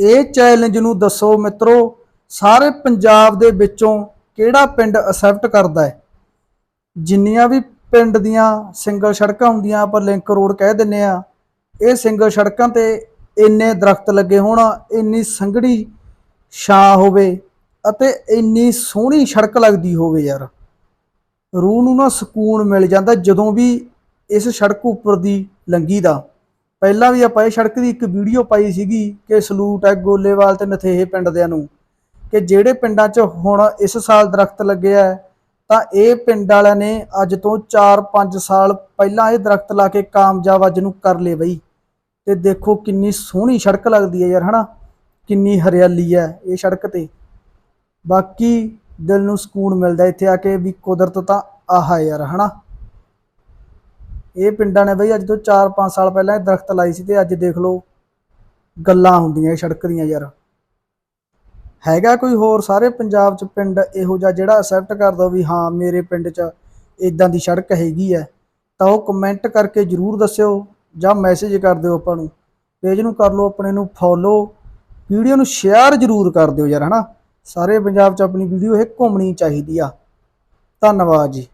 ਇਹ ਚੈਲੰਜ ਨੂੰ ਦੱਸੋ ਮਿੱਤਰੋ, ਸਾਰੇ ਪੰਜਾਬ ਦੇ ਵਿੱਚੋਂ ਕਿਹੜਾ ਪਿੰਡ ਅਸੈਪਟ ਕਰਦਾ ਹੈ? ਜਿੰਨੀਆਂ ਵੀ ਪਿੰਡ ਦੀਆਂ ਸਿੰਗਲ ਸੜਕਾਂ ਹੁੰਦੀਆਂ, ਆਪਾਂ ਲਿੰਕ ਰੋਡ ਕਹਿ ਦਿੰਨੇ ਆ, ਇਹ ਸਿੰਗਲ ਸੜਕਾਂ ਤੇ ਇੰਨੇ ਦਰਖਤ ਲੱਗੇ ਹੋਣ, ਇੰਨੀ ਸੰਘਣੀ ਛਾਂ ਹੋਵੇ ਅਤੇ ਇੰਨੀ ਸੋਹਣੀ ਸੜਕ ਲੱਗਦੀ ਹੋਵੇ ਯਾਰ। ਰੂਹ ਨੂੰ ਨਾ ਸਕੂਨ ਮਿਲ ਜਾਂਦਾ ਜਦੋਂ ਵੀ ਇਸ ਸੜਕ ਉੱਪਰ ਦੀ ਲੰਗੀ ਦਾ। ਪਹਿਲਾਂ ਵੀ ਆਪਾਂ ਇਹ ਸੜਕ ਦੀ ਇੱਕ ਵੀਡੀਓ ਪਾਈ ਸੀਗੀ ਕਿ ਸਲੂਟ ਹੈ, ਗੋਲੇਵਾਲ ਤੇ ਨਥੇਹੇ ਪਿੰਡ ਦਿਆਂ ਨੂੰ, ਕਿ ਜਿਹੜੇ ਪਿੰਡਾਂ 'ਚ ਹੁਣ ਇਸ ਸਾਲ ਦਰਖਤ ਲੱਗਿਆ ਤਾਂ ਇਹ ਪਿੰਡ ਵਾਲਿਆਂ ਨੇ ਅੱਜ ਤੋਂ 4-5 ਸਾਲ ਪਹਿਲਾਂ ਇਹ ਦਰਖਤ ਲਾ ਕੇ ਕਾਮਯਾਬ ਅੱਜ ਨੂੰ ਕਰ ਲਏ ਬਈ। ਤੇ ਦੇਖੋ ਕਿੰਨੀ ਸੋਹਣੀ ਸੜਕ ਲੱਗਦੀ ਹੈ ਯਾਰ, ਹਨਾ? ਕਿੰਨੀ ਹਰਿਆਲੀ ਹੈ ਇਹ ਸੜਕ ਤੇ। ਬਾਕੀ ਦਿਲ ਨੂੰ ਸਕੂਨ ਮਿਲਦਾ ਇੱਥੇ ਆ ਕੇ ਵੀ ਕੁਦਰਤ ਤਾਂ ਆਹਾ ਯਾਰ, ਹਨਾ? ਇਹ ਪਿੰਡਾਂ ਨੇ ਬਈ ਅੱਜ ਤੋਂ 4-5 ਸਾਲ ਪਹਿਲਾਂ ਇਹ ਦਰਖਤ ਲਾਈ ਸੀ ਤੇ ਅੱਜ ਦੇਖ ਲਓ ਗੱਲਾਂ ਹੁੰਦੀਆਂ, ਇਹ ਸੜਕ ਦੀਆਂ ਯਾਰ। ਹੈਗਾ ਕੋਈ ਹੋਰ? ਸਾਰੇ ਪੰਜਾਬ 'ਚ ਪਿੰਡ ਇਹੋ ਜਿਹਾ ਜਿਹੜਾ ਅਸੈਪਟ ਕਰਦਾ ਵੀ ਹਾਂ, ਮੇਰੇ ਪਿੰਡ 'ਚ ਇਦਾਂ ਦੀ ਸੜਕ ਹੈਗੀ ਹੈ, ਤਾਂ ਉਹ ਕਮੈਂਟ ਕਰਕੇ ਜਰੂਰ ਦੱਸਿਓ ਜਾਂ ਮੈਸੇਜ ਕਰ ਦਿਓ ਆਪਾਂ ਨੂੰ। ਪੇਜ ਨੂੰ ਕਰ ਲਓ, ਆਪਣੇ ਨੂੰ ਫੋਲੋ ਵੀਡੀਓ ਨੂੰ ਸ਼ੇਅਰ ਜਰੂਰ ਕਰ ਦਿਓ ਯਾਰ, ਹਨਾ? ਸਾਰੇ ਪੰਜਾਬ 'ਚ ਆਪਣੀ ਵੀਡੀਓ ਇਹ ਘੁੰਮਣੀ ਚਾਹੀਦੀ ਆ। ਧੰਨਵਾਦ ਜੀ।